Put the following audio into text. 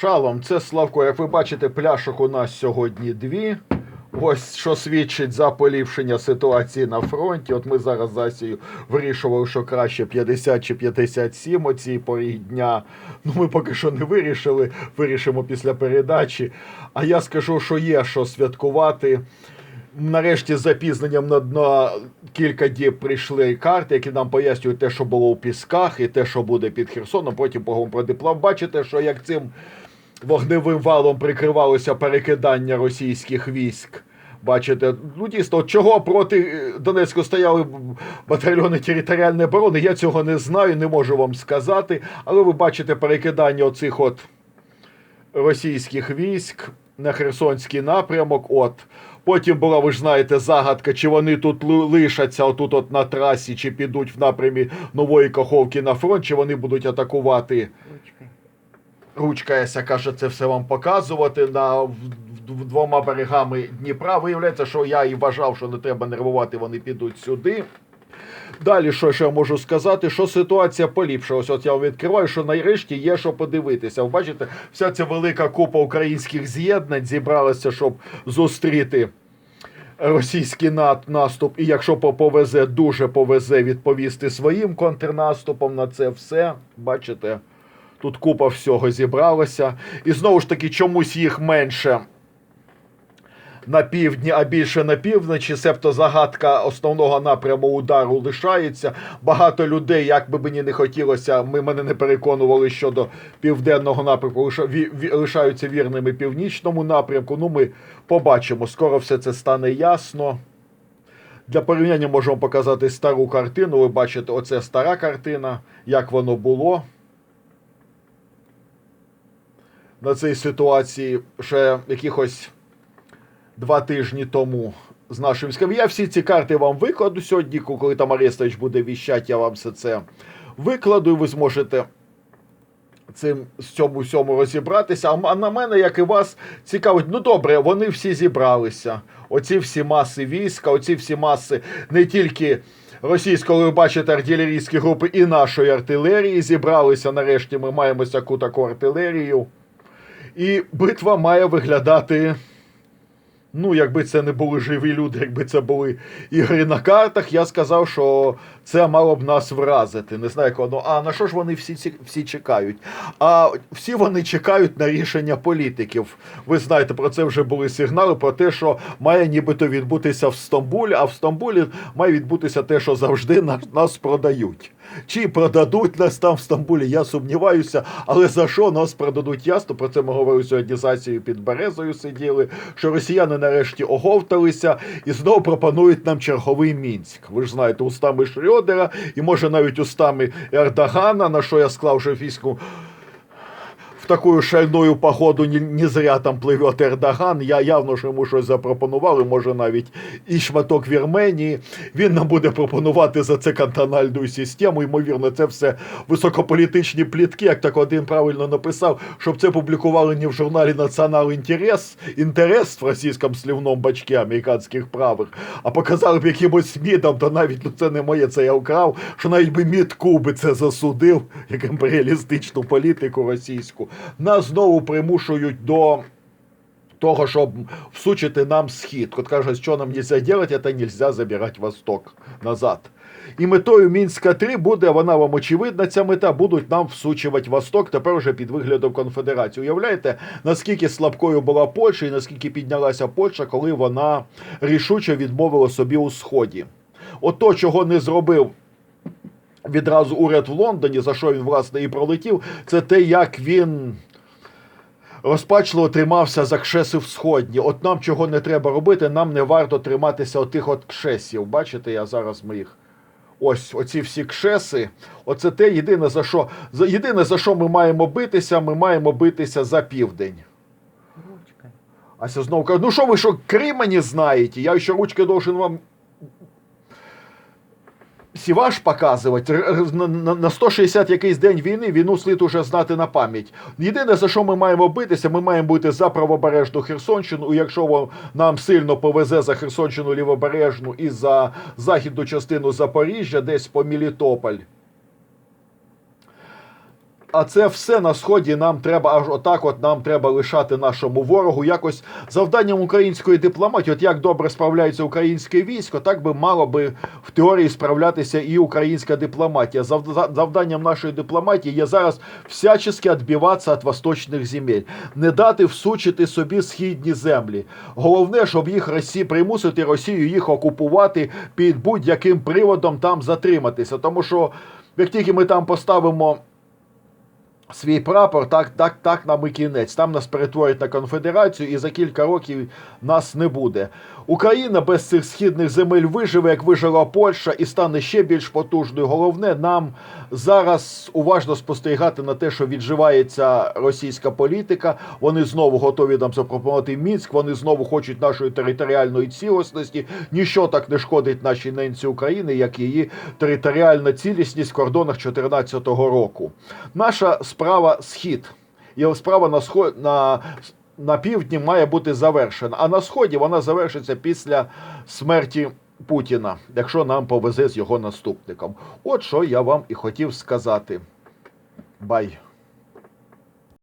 Шалом, це Славко. Як ви бачите, пляшок у нас сьогодні дві. Ось що свідчить за поліпшення ситуації на фронті. От ми зараз з вирішували, що краще 50 чи 57 о цій порі дня. Ну ми поки що не вирішили. Вирішимо після передачі. А я скажу, що є що святкувати. Нарешті з запізненням на, на кілька діб прийшли карти, які нам пояснюють те, що було у Пісках, і те, що буде під Херсоном. Потім поговоримо про диплом. Бачите, що як цим вогневим валом прикривалося перекидання російських військ. Бачите, ну дійсно, чого проти е, Донецьку стояли батальйони територіальної оборони, я цього не знаю, не можу вам сказати. Але ви бачите перекидання оцих от російських військ на Херсонський напрямок. От. Потім була, ви ж знаєте, загадка, чи вони тут лишаться отут от на трасі, чи підуть в напрямі Нової Каховки на фронт, чи вони будуть атакувати. Ручка Еся каже, це все вам показувати на двома берегами Дніпра. Виявляється, що я і вважав, що не треба нервувати, вони підуть сюди. Далі, що ще можу сказати, що ситуація поліпшилась. От я відкриваю, що нарешті є що подивитися. Ви бачите, вся ця велика купа українських з'єднань зібралася, щоб зустріти російський наступ. І якщо повезе, дуже повезе відповісти своїм контрнаступом на це все. Бачите, тут купа всього зібралася. І знову ж таки, чомусь їх менше на півдні, а більше на півночі, себто загадка основного напряму удару лишається. Багато людей, як би мені не хотілося, ми мене не переконували щодо південного напрямку, лишаються вірними північному напрямку. Ну, ми побачимо. Скоро все це стане ясно. Для порівняння можемо показати стару картину. Ви бачите, оце стара картина, як воно було. На цій ситуації ще якихось два тижні тому з нашим. Я всі ці карти вам викладу сьогодні, коли там Арестович буде віщати, я вам все це викладу, і ви зможете цим з цьому всьому розібратися. А на мене, як і вас, цікавить, ну добре, вони всі зібралися. Оці всі маси війська, оці всі маси не тільки. Російської, ви бачите, артилерійські групи і нашої артилерії зібралися. Нарешті ми маємо таку таку артилерію. І битва має виглядати. Ну, якби це не були живі люди, якби це були ігри на картах, я сказав, що це мало б нас вразити. Не знаю, як воно. А на що ж вони всі, всі чекають? А всі вони чекають на рішення політиків. Ви знаєте, про це вже були сигнали про те, що має нібито відбутися в Стамбулі, а в Стамбулі має відбутися те, що завжди нас, нас продають. Чи продадуть нас там в Стамбулі, я сумніваюся, але за що нас продадуть ясно? Про це ми говорили сьогодні з Асією під Березою сиділи, що росіяни нарешті оговталися і знову пропонують нам черговий Мінськ. Ви ж знаєте, устами Шрьодера і може навіть устами Ердогана, на що я склав вже фіську. Такую шальную походу не, не зря там пливе Ердоган. Я явно ж йому щось запропонував, і може навіть і шматок Вірменії. Він нам буде пропонувати за це кантональну систему. Ймовірно, це все високополітичні плітки, як так один правильно написав, щоб це публікували не в журналі Націонал Інтерес, інтерес в російському слівному бачці американських правих, а показали б якимось МІДом, то навіть ну це не моє, це я вкрав, що навіть би МІД Куби це засудив, як імперіалістичну політику російську. Нас знову примушують до того, щоб всучити нам схід. От кажуть, що нам нельзя делать, це нельзя забирати Восток назад. І метою Мінська 3 буде, вона вам очевидна, ця мета, будуть нам всучувати Восток, тепер вже під виглядом конфедерації. Уявляєте, наскільки слабкою була Польща і наскільки піднялася Польща, коли вона рішуче відмовила собі у Сході. От чого не зробив відразу уряд в Лондоні, за що він власне і пролетів, це те, як він розпачливо тримався за кшеси всходні. От нам чого не треба робити, нам не варто триматися отих от кшесів. Бачите, я зараз ми їх. Ось оці всі кшеси. Оце те єдине за що за єдине за що ми маємо битися, ми маємо битися за південь. Ручкой. Ася знову каже, ну що ви що, Крыма не знаєте? Я ще ручкой должен вам сіваш показувати. На, на, на 160 якийсь день війни війну слід уже знати на пам'ять. Єдине, за що ми маємо битися, ми маємо бути за правобережну Херсонщину. І якщо нам сильно повезе за Херсонщину лівобережну і за західну частину Запоріжжя, десь по Мелітополь. А це все на сході нам треба аж отак. От нам треба лишати нашому ворогу. Якось завданням української дипломатії, от як добре справляється українське військо, так би мало би в теорії справлятися і українська дипломатія. Зав- Завданням нашої дипломатії є зараз всячески відбиватися від восточних земель, не дати всучити собі східні землі. Головне, щоб їх Росії примусити Росію їх окупувати під будь-яким приводом там затриматися. Тому що як тільки ми там поставимо свій прапор, так, так, так нам і кінець. Там нас перетворять на конфедерацію, і за кілька років нас не буде. Україна без цих східних земель виживе, як вижила Польща, і стане ще більш потужною. Головне нам зараз уважно спостерігати на те, що відживається російська політика. Вони знову готові нам запропонувати Мінськ. Вони знову хочуть нашої територіальної цілісності. Ніщо так не шкодить нашій ненці України, як її територіальна цілісність в кордонах 2014 року. Наша справа схід. І справа на сход на, на півдні має бути завершена. А на сході вона завершиться після смерті Путіна, якщо нам повезе з його наступником. От що я вам і хотів сказати. Бай.